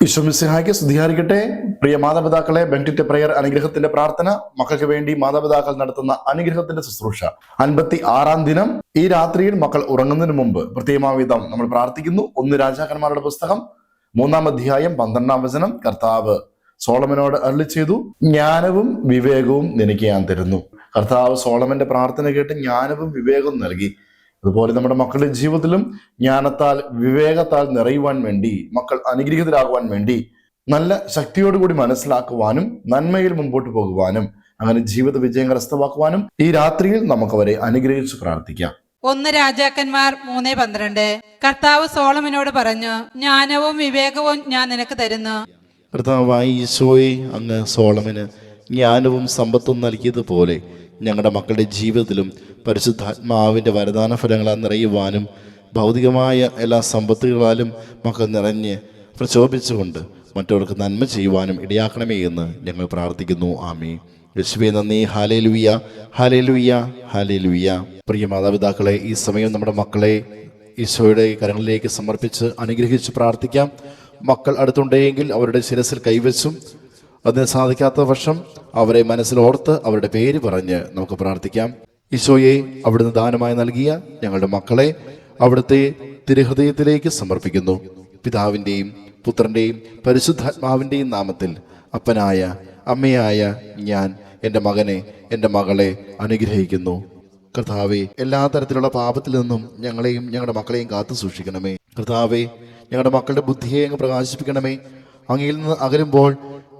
വിശ്വമിസിഹായ്ക്ക് സ്തുതിഹാരിക്കട്ടെ പ്രിയ മാതാപിതാക്കളെ ബെന്റിറ്റ് പ്രയർ അനുഗ്രഹത്തിന്റെ പ്രാർത്ഥന മക്കൾക്ക് വേണ്ടി മാതാപിതാക്കൾ നടത്തുന്ന അനുഗ്രഹത്തിന്റെ ശുശ്രൂഷ. അൻപത്തി ആറാം ദിനം ഈ രാത്രിയിൽ മക്കൾ ഉറങ്ങുന്നതിന് മുമ്പ് പ്രത്യേകമാവിധം നമ്മൾ പ്രാർത്ഥിക്കുന്നു. ഒന്ന് രാജാക്കന്മാരുടെ പുസ്തകം മൂന്നാം അധ്യായം പന്ത്രണ്ടാം വചനം കർത്താവ് സോളമനോട് അരുളി ചെയ്തു ജ്ഞാനവും വിവേകവും നിനക്ക് ഞാൻ തരുന്നു. കർത്താവ് സോളമന്റെ പ്രാർത്ഥന കേട്ട് ജ്ഞാനവും വിവേകവും നൽകി. അതുപോലെ നമ്മുടെ മക്കളുടെ ജീവിതത്തിലും ജ്ഞാനത്താൽ വിവേകത്താൽ നിറയുവാൻ വേണ്ടി മക്കൾ അനുഗ്രഹീതരാകുവാൻ വേണ്ടി നല്ല ശക്തിയോടുകൂടി മനസ്സിലാക്കുവാനും നന്മയിൽ മുൻപോട്ട് പോകുവാനും അങ്ങനെ ജീവിത വിജയം കരസ്ഥമാക്കുവാനും ഈ രാത്രിയിൽ നമുക്ക് അവരെ അനുഗ്രഹിച്ച് പ്രാർത്ഥിക്കാം. ഒന്ന് രാജാക്കന്മാർ മൂന്നേ പന്ത്രണ്ട്. കർത്താവ് സോളമിനോട് പറഞ്ഞു ജ്ഞാനവും വിവേകവും ഞാൻ നിനക്ക് തരുന്നു. കർത്താവായി ഈശോയെ അങ്ങ് സോളമിന് ജ്ഞാനവും സമ്പത്തും നൽകിയതുപോലെ ഞങ്ങളുടെ മക്കളുടെ ജീവിതത്തിലും പരിശുദ്ധാത്മാവിന്റെ വരദാന ഫലങ്ങളാൽ നിറയുവാനും ഭൗതികമായ എല്ലാ സമ്പത്തുകളാലും മക്കൾ നിറഞ്ഞ് പ്രശോഭിച്ചുകൊണ്ട് മറ്റവർക്ക് നന്മ ചെയ്യുവാനും ഇടയാക്കണമേ എന്ന് ഞങ്ങൾ പ്രാർത്ഥിക്കുന്നു. ആമേ യേശുവേ നന്ദി. ഹാലേ ലുയ്യ ഹാലേ ലുയ്യ ഹാലേ ലുയ്യ പ്രിയ മാതാപിതാക്കളെ ഈ സമയം നമ്മുടെ മക്കളെ ഈശോയുടെ കരങ്ങളിലേക്ക് സമർപ്പിച്ച് അനുഗ്രഹിച്ച് പ്രാർത്ഥിക്കാം. മക്കൾ അടുത്തുണ്ടെങ്കിൽ അവരുടെ ശിരസിൽ കൈവച്ചും അതിന് സാധിക്കാത്ത വർഷം അവരെ മനസ്സിലോർത്ത് അവരുടെ പേര് പറഞ്ഞ് നമുക്ക് പ്രാർത്ഥിക്കാം. ഈശോയെ അവിടുന്ന് ദാനമായി നൽകിയ ഞങ്ങളുടെ മക്കളെ അവിടുത്തെ തിരുഹൃദയത്തിലേക്ക് സമർപ്പിക്കുന്നു. പിതാവിന്റെയും പുത്രന്റെയും പരിശുദ്ധാത്മാവിന്റെയും നാമത്തിൽ അപ്പനായ അമ്മയായ ഞാൻ എന്റെ മകനെ എന്റെ മകളെ അനുഗ്രഹിക്കുന്നു. കർത്താവെ എല്ലാ തരത്തിലുള്ള പാപത്തിൽ നിന്നും ഞങ്ങളെയും ഞങ്ങളുടെ മക്കളെയും കാത്തു സൂക്ഷിക്കണമേ. കർത്താവെ ഞങ്ങളുടെ മക്കളുടെ ബുദ്ധിയെ അങ്ങ് പ്രകാശിപ്പിക്കണമേ. അങ്ങയിൽ നിന്ന് അകലുമ്പോൾ